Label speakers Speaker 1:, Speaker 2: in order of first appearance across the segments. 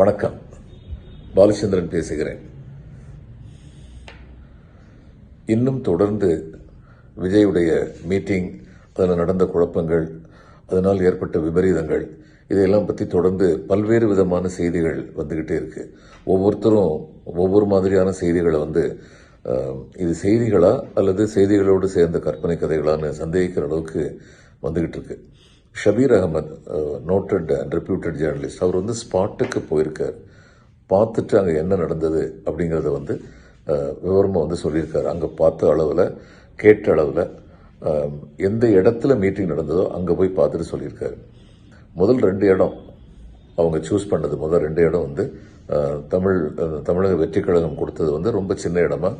Speaker 1: வணக்கம். பாலச்சந்திரன் பேசுகிறேன். இன்னும் தொடர்ந்து விஜயுடைய மீட்டிங் அதில் நடந்த குழப்பங்கள் அதனால் ஏற்பட்ட விபரீதங்கள் இதையெல்லாம் பற்றி தொடர்ந்து பல்வேறு விதமான செய்திகள் வந்துக்கிட்டே இருக்குது ஒவ்வொருத்தரும் ஒவ்வொரு மாதிரியான செய்திகளை வந்து இது செய்திகளா அல்லது செய்திகளோடு சேர்ந்த கற்பனை கதைகளான்னு சந்தேகிக்கிற அளவுக்கு வந்துக்கிட்டு இருக்குது Shabbir Ahmed noted and reputed journalist அவர் வந்து ஸ்பாட்டுக்கு போயிருக்கார். பார்த்துட்டு அங்கே என்ன நடந்தது அப்படிங்கிறத வந்து விவரமாக வந்து சொல்லியிருக்காரு. அங்கே பார்த்த அளவில் கேட்ட அளவில் எந்த இடத்துல மீட்டிங் நடந்ததோ அங்கே போய் பார்த்துட்டு சொல்லியிருக்காரு. முதல் ரெண்டு இடம் அவங்க சூஸ் பண்ணது முதல் ரெண்டு இடம் வந்து தமிழ் தமிழக வெற்றி கழகம் கொடுத்தது வந்து ரொம்ப சின்ன இடமா.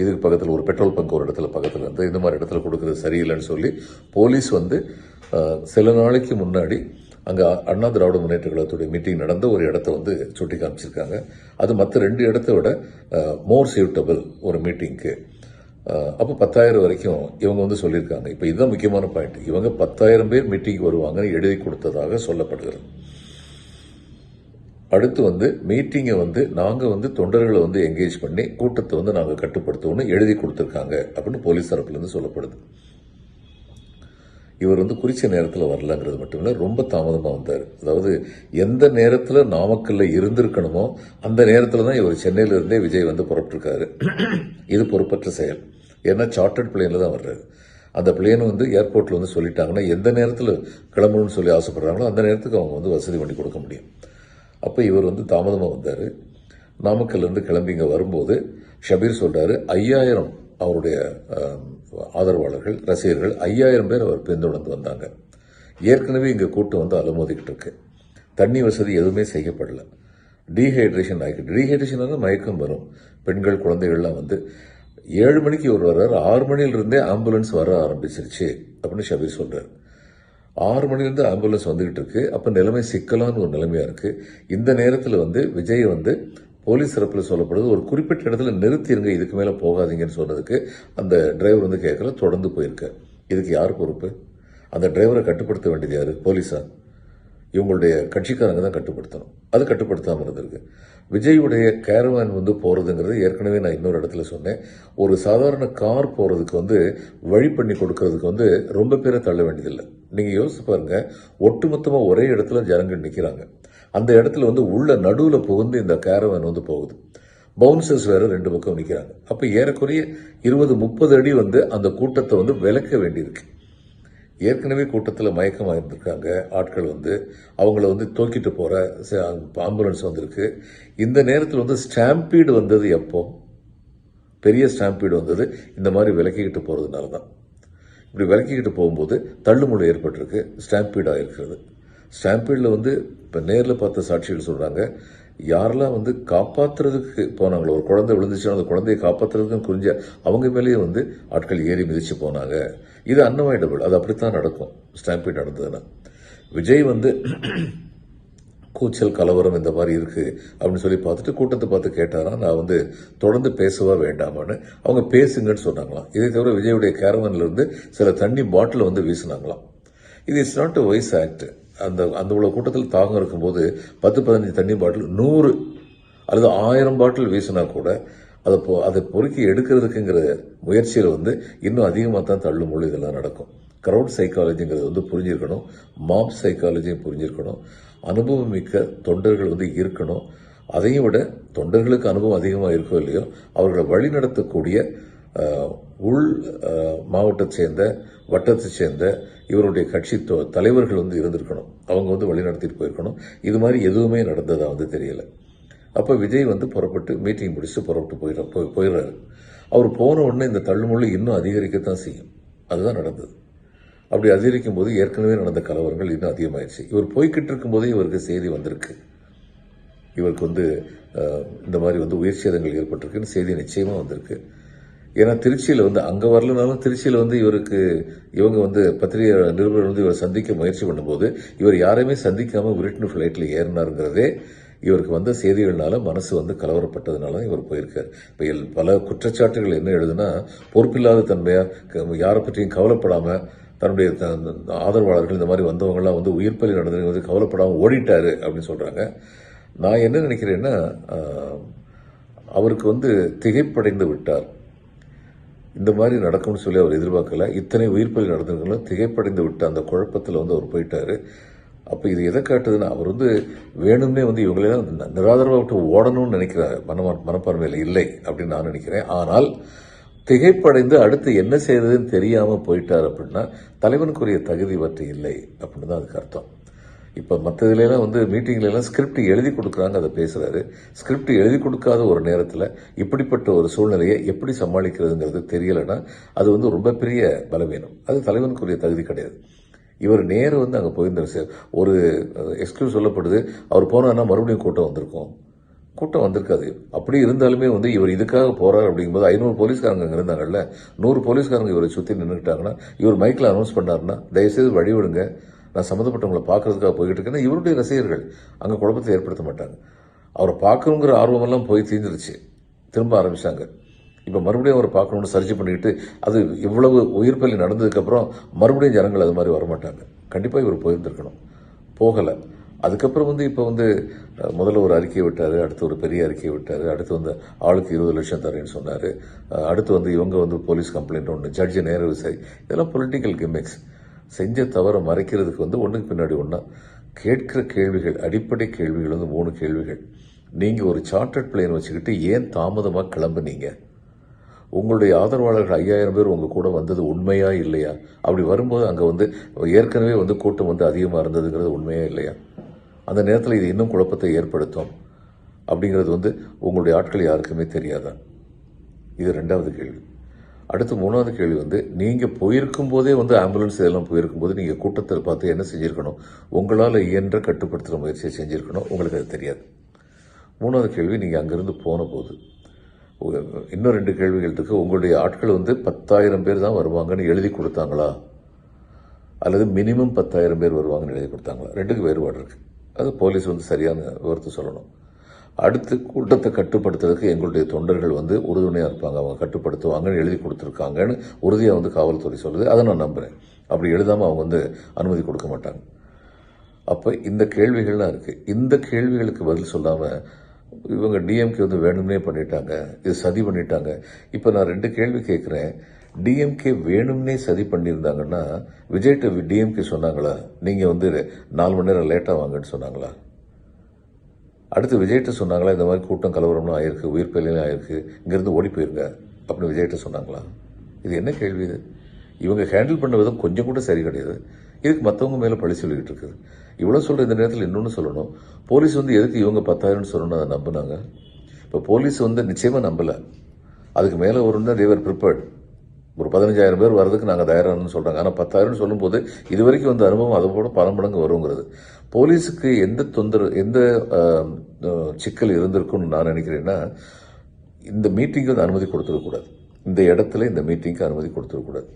Speaker 1: இதுக்கு பக்கத்தில் ஒரு பெட்ரோல் பங்க் ஒரு இடத்துல பக்கத்தில் இருந்து இந்த மாதிரி இடத்துல கொடுக்குறது சரியில்லைன்னு சொல்லி போலீஸ் வந்து சில நாளைக்கு முன்னாடி அங்கே அண்ணா திராவிட முன்னேற்ற கழகத்துடைய மீட்டிங் நடந்த ஒரு இடத்த வந்து சுட்டி காமிச்சிருக்காங்க அது மற்ற ரெண்டு இடத்த விட மோர் சூட்டபிள் ஒரு மீட்டிங்க்கு. அப்போ பத்தாயிரம் வரைக்கும் இவங்க வந்து சொல்லியிருக்காங்க. இப்போ இதுதான் முக்கியமான பாயிண்ட் இவங்க பத்தாயிரம் பேர் மீட்டிங் வருவாங்கன்னு எழுதி கொடுத்ததாக சொல்லப்படுகிறது. அடுத்து வந்து மீட்டிங்கை வந்து நாங்கள் வந்து தொண்டர்களை வந்து என்கேஜ் பண்ணி கூட்டத்தை வந்து நாங்கள் கட்டுப்படுத்தணும்னு எழுதி கொடுத்துருக்காங்க அப்படின்னு போலீஸ் தரப்புலேருந்து சொல்லப்படுது. இவர் வந்து குறித்த நேரத்தில் வரலங்கிறது மட்டும் இல்லை ரொம்ப தாமதமாக வந்தார். அதாவது எந்த நேரத்தில் நாமக்கல்ல இருந்திருக்கணுமோ அந்த நேரத்தில் தான் இவர் சென்னையிலிருந்தே விஜய் வந்து புறப்பட்டிருக்காரு. இது பொறுப்பற்ற செயல். ஏன்னா சார்ட்டர்ட் பிளேனில் தான் வர்றாரு. அந்த பிளேன் வந்து ஏர்போர்ட்டில் வந்து சொல்லிட்டாங்கன்னா எந்த நேரத்தில் கிளம்பணும்னு சொல்லி ஆசைப்படுறாங்களோ அந்த நேரத்துக்கு அவங்க வந்து வசதி பண்ணி கொடுக்க முடியும். அப்போ இவர் வந்து தாமதமாக வந்தார். நாமக்கல்லேருந்து கிளம்பி இங்கே வரும்போது ஷபீர் சொல்கிறாரு ஐயாயிரம் அவருடைய ஆதரவாளர்கள் ரசிகர்கள் ஐயாயிரம் பேர் அவர் பின்தொடர்ந்து வந்தாங்க. ஏற்கனவே இங்கே கூட்டம் வந்து அலமோதிக்கிட்டு இருக்கு. தண்ணி வசதி எதுவுமே செய்யப்படல. டீஹைட்ரேஷன் ஆகிட்டு டீஹைட்ரேஷன் மயக்கம் வரும். பெண்கள் குழந்தைகள்லாம் வந்து ஏழு மணிக்கு ஒரு வர்றாரு. ஆறு மணிலிருந்தே ஆம்புலன்ஸ் வர ஆரம்பிச்சிருச்சு அப்படின்னு ஷபீர் சொல்கிறார் ஆறு மணிலேருந்து ஆம்புலன்ஸ் வந்துகிட்டு இருக்கு. அப்போ நிலைமை சிக்கலான ஒரு நிலைமையாக இருக்குது இந்த நேரத்தில் வந்து விஜய் வந்து போலீஸ் தரப்பில் சொல்லப்படுது ஒரு குறிப்பிட்ட இடத்துல நிறுத்திடுங்க இதுக்கு மேலே போகாதீங்கன்னு சொன்னதுக்கு அந்த டிரைவர் வந்து கேட்கல தொடர்ந்து போயிருக்க இதுக்கு யார் பொறுப்பு? அந்த டிரைவரை கட்டுப்படுத்த வேண்டியது யார்? போலீஸா? இவங்களுடைய கட்சிக்காரங்க தான் கட்டுப்படுத்தணும். அது கட்டுப்படுத்தாமல் இருந்திருக்கு. விஜயுடைய கேரவான் வந்து போகிறதுங்கிறது ஏற்கனவே நான் இன்னொரு இடத்துல சொன்னேன். ஒரு சாதாரண கார் போகிறதுக்கு வந்து வழி பண்ணி கொடுக்கறதுக்கு வந்து ரொம்ப பேரை தள்ள வேண்டியதில்லை. நீங்கள் யோசிச்சு பாருங்க ஒட்டுமொத்தமாக ஒரே இடத்துல ஜனங்கள் நிற்கிறாங்க அந்த இடத்துல வந்து உள்ள நடுவில் புகுந்து இந்த கேரவான் வந்து போகுது. பவுன்சர்ஸ் வேறு ரெண்டு பக்கம் நிற்கிறாங்க அப்போ ஏறக்குறைய இருபது முப்பது அடி வந்து அந்த கூட்டத்தை வந்து விலக்க வேண்டியிருக்கு. ஏற்கனவே கூட்டத்தில் மயக்கமாக இருந்திருக்காங்க ஆட்கள் வந்து அவங்கள வந்து தூக்கிட்டு போகிற ஆம்புலன்ஸ் வந்திருக்கு. இந்த நேரத்தில் வந்து ஸ்டாம்பீடு வந்தது எப்போ? பெரிய ஸ்டாம்பீடு வந்தது. இந்த மாதிரி விலக்கிக்கிட்டு போகிறதுனால தான். இப்படி விலக்கிக்கிட்டு போகும்போது தள்ளுமுள்ள ஏற்பட்டிருக்கு. ஸ்டாம்பீடாக இருக்கிறது ஸ்டாம்பீடில் வந்து இப்போ நேரில் பார்த்த சாட்சிகள் சொல்கிறாங்க யாரெல்லாம் வந்து காப்பாற்றுறதுக்கு போனாங்களோ ஒரு குழந்தை விழுந்துச்சுன்னா அந்த குழந்தையை காப்பாற்றுறதுக்கும் குறிஞ்ச அவங்க மேலேயே வந்து ஆட்கள் ஏறி மிதிச்சு போனாங்க. இது அன்அவாய்டபிள் அது அப்படித்தான் நடக்கும். ஸ்டாம்பீட் நடந்ததுன்னா. விஜய் வந்து கூச்சல் கலவரம் இந்த மாதிரி இருக்குது அப்படின்னு சொல்லி பார்த்துட்டு கூட்டத்தை பார்த்து கேட்டாராம். நான் வந்து தொடர்ந்து பேசவா வேண்டாமான்னு. அவங்க பேசுங்கன்னு சொன்னாங்களாம். இதை தவிர விஜயுடைய கேரவன்ல இருந்து சில தண்ணி பாட்டில் வந்து வீசினாங்களாம். இது it's not a wise act அந்த அந்த உள்ள கூட்டத்தில் தாகம் இருக்கும்போது பத்து பதினஞ்சு தண்ணி பாட்டில் நூறு அல்லது ஆயிரம் பாட்டில் வீசினா கூட அதை பொ அதை பொறுக்கி எடுக்கிறதுக்குங்கிற முயற்சியில் வந்து இன்னும் அதிகமாக தான் தள்ளுமுள்ளு இதெல்லாம் நடக்கும். க்ரௌட் சைக்காலஜிங்கிறது வந்து புரிஞ்சிருக்கணும். மாப் சைக்காலஜியும் புரிஞ்சிருக்கணும். அனுபவம் மிக்க தொண்டர்கள் வந்து இருக்கணும். அதையும் விட தொண்டர்களுக்கு அனுபவம் அதிகமாக இருக்கோ இல்லையோ அவர்களை வழிநடத்தக்கூடிய நடத்தக்கூடிய உள் மாவட்டத்தை சேர்ந்த வட்டத்தை சேர்ந்த இவருடைய கட்சி தலைவர்கள் வந்து இருந்திருக்கணும். அவங்க வந்து வழிநடத்திட்டு போயிருக்கணும். இது மாதிரி எதுவுமே நடந்ததாக வந்து தெரியல. அப்போ விஜய் வந்து புறப்பட்டு மீட்டிங் முடிச்சு புறப்பட்டு போயிட போய் போயிடுறாரு. அவர் போன உடனே இந்த தள்ளுமுள்ளு இன்னும் அதிகரிக்கத்தான் செய்யும். அதுதான் நடந்தது. அப்படி அதிகரிக்கும் போது ஏற்கனவே நடந்த கலவரங்கள் இன்னும் அதிகமாயிருச்சு. இவர் போய்கிட்டு இருக்கும்போதே இவருக்கு செய்தி வந்திருக்கு. இவருக்கு வந்து இந்த மாதிரி வந்து உயிர் சேதங்கள் ஏற்பட்டிருக்குன்னு செய்தி நிச்சயமாக வந்திருக்கு. ஏன்னா திருச்சியில் வந்து அங்கே வரலனாலும் திருச்சியில் வந்து இவருக்கு இவங்க வந்து பத்திரிகை நிருபர் வந்து இவர் சந்திக்க முயற்சி பண்ணும்போது இவர் யாரையுமே சந்திக்காமல் விரிட்டன் ஃப்ளைட்டில் ஏறினாருங்கிறதே இவருக்கு வந்த செய்திகள்னால மனசு வந்து கலவரப்பட்டதுனால தான் இவர் போயிருக்கார். இப்போ பல குற்றச்சாட்டுகள் என்ன எழுதுனா பொறுப்பில்லாத தன்மையாக யாரை பற்றியும் கவலைப்படாமல் தன்னுடைய த- ஆதரவாளர்கள் இந்த மாதிரி வந்தவங்களாம் வந்து உயிர் பலி நடந்தது வந்து கவலைப்படாமல் ஓடிட்டாரு அப்படின்னு சொல்கிறாங்க நான் என்ன நினைக்கிறேன்னா அவருக்கு வந்து திகைப்படைந்து விட்டார். இந்த மாதிரி நடக்கும்னு சொல்லி அவர் எதிர்பார்க்கல. இத்தனை உயிர் பலி நடந்திருந்தாலும் திகைப்படைந்து விட்ட அந்த குழப்பத்தில் வந்து அவர் போயிட்டார். அப்போ இது எதை காட்டுதுன்னா அவர் வந்து வேணும்னே வந்து இவங்களெல்லாம் நிராதரவாக விட்டு ஓடணும்னு நினைக்கிறார். மன மனப்பான்மையில் இல்லை அப்படின்னு நான் நினைக்கிறேன். ஆனால் திகைப்படைந்து அடுத்து என்ன செய்யறதுன்னு தெரியாமல் போயிட்டார் அப்படின்னா தலைவனுக்குரிய தகுதி பற்றி இல்லை அப்படின்னு தான் அதுக்கு அர்த்தம். இப்போ மற்றதுலாம் வந்து மீட்டிங்லலாம் ஸ்கிரிப்ட் எழுதி கொடுக்குறாங்க அதை பேசுகிறாரு ஸ்கிரிப்ட் எழுதி கொடுக்காத ஒரு நேரத்தில் இப்படிப்பட்ட ஒரு சூழ்நிலையை எப்படி சமாளிக்கிறதுங்கிறது தெரியலைன்னா அது வந்து ரொம்ப பெரிய பலவீனம். அது தலைவனுக்குரிய தகுதி கிடையாது. இவர் நேரு வந்து அங்கே போயிருந்தார் சார். ஒரு எக்ஸ்கியூஸ் சொல்லப்படுது. அவர் போனார்னா மறுபடியும் கூட்டம் வந்திருக்கும். கூட்டம் வந்திருக்காது. அப்படி இருந்தாலுமே வந்து இவர் இதுக்காக போறார் அப்படிங்கும்போது ஐநூறு போலீஸ்காரங்க அங்கே இருந்தாங்கல்ல. நூறு போலீஸ்காரங்க இவரை சுற்றி நின்றுக்கிட்டாங்கன்னா இவர் மைக்கில் அனௌன்ஸ் பண்ணாருன்னா தயவுசெய்து வழி விடுங்க நான் சம்மந்தப்பட்டவங்களை பார்க்கறதுக்காக போய்கிட்டு இருக்கேன்னா இவருடைய ரசிகர்கள் அங்கே குழப்பத்தை ஏற்படுத்த மாட்டாங்க. அவரை பார்க்கணுங்கிற ஆர்வமெல்லாம் போய் தீர்ந்துருச்சு. திரும்ப ஆரம்பித்தாங்க இப்போ மறுபடியும் அவரை பார்க்கணும்னு சர்ச் பண்ணிக்கிட்டு அது இவ்வளவு உயிர் நடந்ததுக்கப்புறம் மறுபடியும் ஜனங்கள் அது மாதிரி வரமாட்டாங்க. கண்டிப்பாக இவர் போயிருந்துருக்கணும். போகலை. அதுக்கப்புறம் வந்து இப்போ வந்து முதல்ல ஒரு அறிக்கையை விட்டார் அடுத்து ஒரு பெரிய அறிக்கையை விட்டார் அடுத்து வந்து ஆளுக்கு இருபது லட்சம் தரேன்னு சொன்னார். அடுத்து வந்து இவங்க வந்து போலீஸ் கம்ப்ளைண்ட் ஒன்று ஜட்ஜு நேர விசாரி இதெல்லாம் பொலிட்டிக்கல் கிமிக்ஸ் செஞ்ச தவறை மறைக்கிறதுக்கு வந்து ஒன்றுக்கு பின்னாடி ஒன்றா கேட்கிற கேள்விகள் அடிப்படை கேள்விகள் வந்து மூணு கேள்விகள். நீங்கள் ஒரு சார்ட்டர்ட் பிளேன் வச்சுக்கிட்டு ஏன் தாமதமாக கிளம்புனீங்க? உங்களுடைய ஆதரவாளர்கள் ஐயாயிரம் பேர் உங்கள் கூட வந்தது உண்மையா இல்லையா? அப்படி வரும்போது அங்கே வந்து ஏற்கனவே வந்து கூட்டம் வந்து அதிகமாக இருந்ததுங்கிறது உண்மையா இல்லையா? அந்த நேரத்தில் இது இன்னும் குழப்பத்தை ஏற்படுத்தும். அப்படிங்கிறது வந்து உங்களுடைய ஆட்கள் யாருக்குமே தெரியாதா? இது ரெண்டாவது கேள்வி. அடுத்து மூணாவது கேள்வி வந்து நீங்கள் போயிருக்கும் போதே வந்து ஆம்புலன்ஸ் இதெல்லாம் போயிருக்கும் போது நீங்கள் கூட்டத்தில் பார்த்து என்ன செஞ்சுருக்கணும்? உங்களால் இயன்ற கட்டுப்படுத்துகிற முயற்சியை செஞ்சிருக்கணும். உங்களுக்கு அது தெரியாது. மூணாவது கேள்வி நீங்கள் அங்கேருந்து போன போது இன்னும் ரெண்டு கேள்விகள் இருக்குது உங்களுடைய ஆட்கள் வந்து பத்தாயிரம் பேர் தான் வருவாங்கன்னு எழுதி கொடுத்தாங்களா? அல்லது மினிமம் பத்தாயிரம் பேர் வருவாங்கன்னு எழுதி கொடுத்தாங்களா? ரெண்டுக்கு வேறுபாடு இருக்குது அது போலீஸ் வந்து சரியான விவரத்தை சொல்லணும். அடுத்து கூட்டத்தை கட்டுப்படுத்துறதுக்கு எங்களுடைய தொண்டர்கள் வந்து உறுதுணையாக இருப்பாங்க. அவங்க கட்டுப்படுத்துவாங்கன்னு எழுதி கொடுத்துருக்காங்கன்னு உறுதியாக வந்து காவல்துறை சொல்லுது. அதை நான் நம்புகிறேன் அப்படி எழுதாமல் அவங்க வந்து அனுமதி கொடுக்க மாட்டாங்க. அப்போ இந்த கேள்விகள்லாம் இருக்குது இந்த கேள்விகளுக்கு பதில் சொல்லாமல் இவங்க டிஎம்கே வந்து வேணும்னே பண்ணிட்டாங்க. இது சதி பண்ணிட்டாங்க. இப்போ நான் ரெண்டு கேள்வி கேட்குறேன் டிஎம்கே வேணும்னே சதி பண்ணியிருந்தாங்கன்னா விஜய்கிட்ட டிஎம்கே சொன்னாங்களா? நீங்கள் வந்து நாலு மணி நேரம் லேட்டாக வாங்கன்னு சொன்னாங்களா? அடுத்து விஜய்கிட்ட சொன்னாங்களா இந்த மாதிரி கூட்டம் கலவரம்லாம் ஆயிருக்கு உயிர் பலியெல்லாம் ஆயிருக்கு இங்கேருந்து ஓடி போயிருங்க அப்படின்னு விஜய்கிட்ட சொன்னாங்களா? இது என்ன கேள்வி இது? இவங்க ஹேண்டில் பண்ண விதம் கொஞ்சம் கூட சரி கிடையாது. இதுக்கு மற்றவங்க மேலே பழி சொல்லிக்கிட்டு இருக்குது. இவ்வளோ சொல்கிற இந்த நேரத்தில் இன்னொன்று சொல்லணும். போலீஸ் வந்து எதுக்கு இவங்க பத்தாயிரம்னு சொல்லணும் அதை நம்பினாங்க? இப்போ போலீஸ் வந்து நிச்சயமாக நம்பலை. அதுக்கு மேலே வரும்னா தேவர் ப்ரிப்பேர்ட் ஒரு பதினஞ்சாயிரம் பேர் வர்றதுக்கு நாங்கள் தயாரானு சொல்கிறாங்க ஆனால் பத்தாயிரம்னு சொல்லும்போது இது வரைக்கும் வந்த அனுபவம் அதை போல பல மடங்கு வருங்கிறது. போலீஸுக்கு எந்த தொந்தரவு எந்த சிக்கல் இருந்திருக்குன்னு நான் நினைக்கிறேன்னா இந்த மீட்டிங்க்கு வந்து அனுமதி கொடுத்துடக்கூடாது இந்த இடத்துல இந்த மீட்டிங்க்கு அனுமதி கொடுத்துடக்கூடாது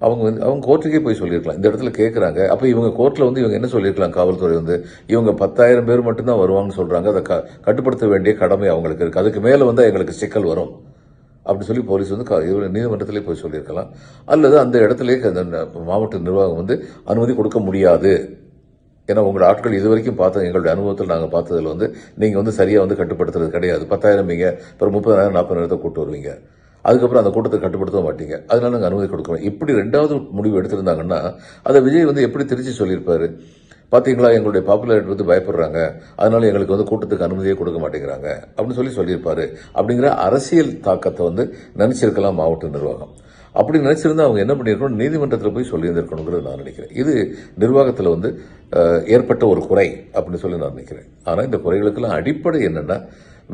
Speaker 1: அவங்க வந்து அவங்க கோர்ட்டுக்கே போய் சொல்லியிருக்கலாம். இந்த இடத்துல கேட்குறாங்க அப்போ இவங்க கோர்ட்டில் வந்து இவங்க என்ன சொல்லியிருக்கலாம்? காவல்துறை வந்து இவங்க பத்தாயிரம் பேர் மட்டும்தான் வருவாங்கன்னு சொல்கிறாங்க அதை க கட்டுப்படுத்த வேண்டிய கடமை அவங்களுக்கு இருக்குது அதுக்கு மேலே வந்து எங்களுக்கு சிக்கல் வரும். அப்படி சொல்லி போலீஸ் வந்து க- நீதிமன்றத்திலே போய் சொல்லியிருக்கலாம். அல்லது அந்த இடத்துலயே அந்த மாவட்ட நிர்வாகம் வந்து அனுமதி கொடுக்க முடியாது. ஏன்னா உங்களோட ஆட்கள் இது வரைக்கும் பார்த்த எங்களுடைய அனுபவத்தில் நாங்கள் பார்த்ததில் வந்து நீங்கள் வந்து சரியாக வந்து கட்டுப்படுத்துறது கிடையாது. பத்தாயிரம் நீங்கள் அப்புறம் முப்பதாயிரம் நாற்பதாயிரத்தை கூட்டு வருவீங்க. அதுக்கப்புறம் அந்த கூட்டத்தை கட்டுப்படுத்த மாட்டீங்க. அதனால நாங்கள் அனுமதி கொடுக்கணும் இப்படி ரெண்டாவது முடிவு எடுத்திருந்தாங்கன்னா அதை விஜய் வந்து எப்படி திருச்சி சொல்லியிருப்பாரு? பார்த்தீங்களா எங்களுடைய பாப்புலாரிட்டி வந்து பயப்படுறாங்க. அதனால எங்களுக்கு வந்து கூட்டத்துக்கு அனுமதியே கொடுக்க மாட்டேங்கிறாங்க. அப்படின்னு சொல்லி சொல்லியிருப்பாரு. அப்படிங்கிற அரசியல் தாக்கத்தை வந்து நினைச்சிருக்கலாம் மாவட்ட நிர்வாகம். அப்படி நினைச்சிருந்தா அவங்க என்ன பண்ணியிருக்கணும்? நீதிமன்றத்தில் போய் சொல்லியிருந்திருக்கணுங்கிறது நான் நினைக்கிறேன். இது நிர்வாகத்தில் வந்து ஏற்பட்ட ஒரு குறை அப்படின்னு சொல்லி நான் நினைக்கிறேன். ஆனால் இந்த குறைகளுக்கெல்லாம் அடிப்படை என்னென்னா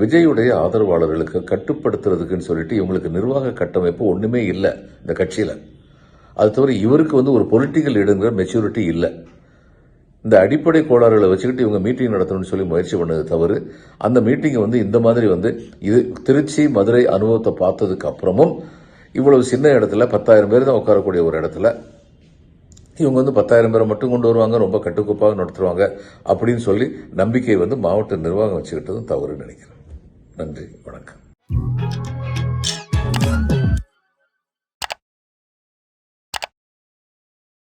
Speaker 1: விஜயுடைய ஆதரவாளர்களுக்கு கட்டுப்படுத்துறதுக்குன்னு சொல்லிட்டு இவங்களுக்கு நிர்வாக கட்டமைப்பு ஒன்றுமே இல்லை இந்த கட்சியில். அது தவிர இவருக்கு வந்து ஒரு பொலிட்டிக்கல் இடங்கிற மெச்சூரிட்டி இல்லை. இந்த அடிப்படை கோளாறுகளை வச்சுக்கிட்டு இவங்க மீட்டிங் நடத்தணும்னு சொல்லி முயற்சி பண்ணது தவறு. அந்த மீட்டிங்கை வந்து இந்த மாதிரி வந்து இது திருச்சி மதுரை அனுபவத்தை பார்த்ததுக்கு அப்புறமும் இவ்வளவு சின்ன இடத்துல பத்தாயிரம் பேர் தான் உட்காரக்கூடிய ஒரு இடத்துல இவங்க வந்து பத்தாயிரம் பேரை மட்டும் கொண்டு வருவாங்க ரொம்ப கட்டுக்கோப்பாக நடத்துவாங்க அப்படின்னு சொல்லி நம்பிக்கை வந்து மாவட்ட நிர்வாகம் வச்சுக்கிட்டதும் தவறுன்னு நினைக்கிறேன். நன்றி வணக்கம்.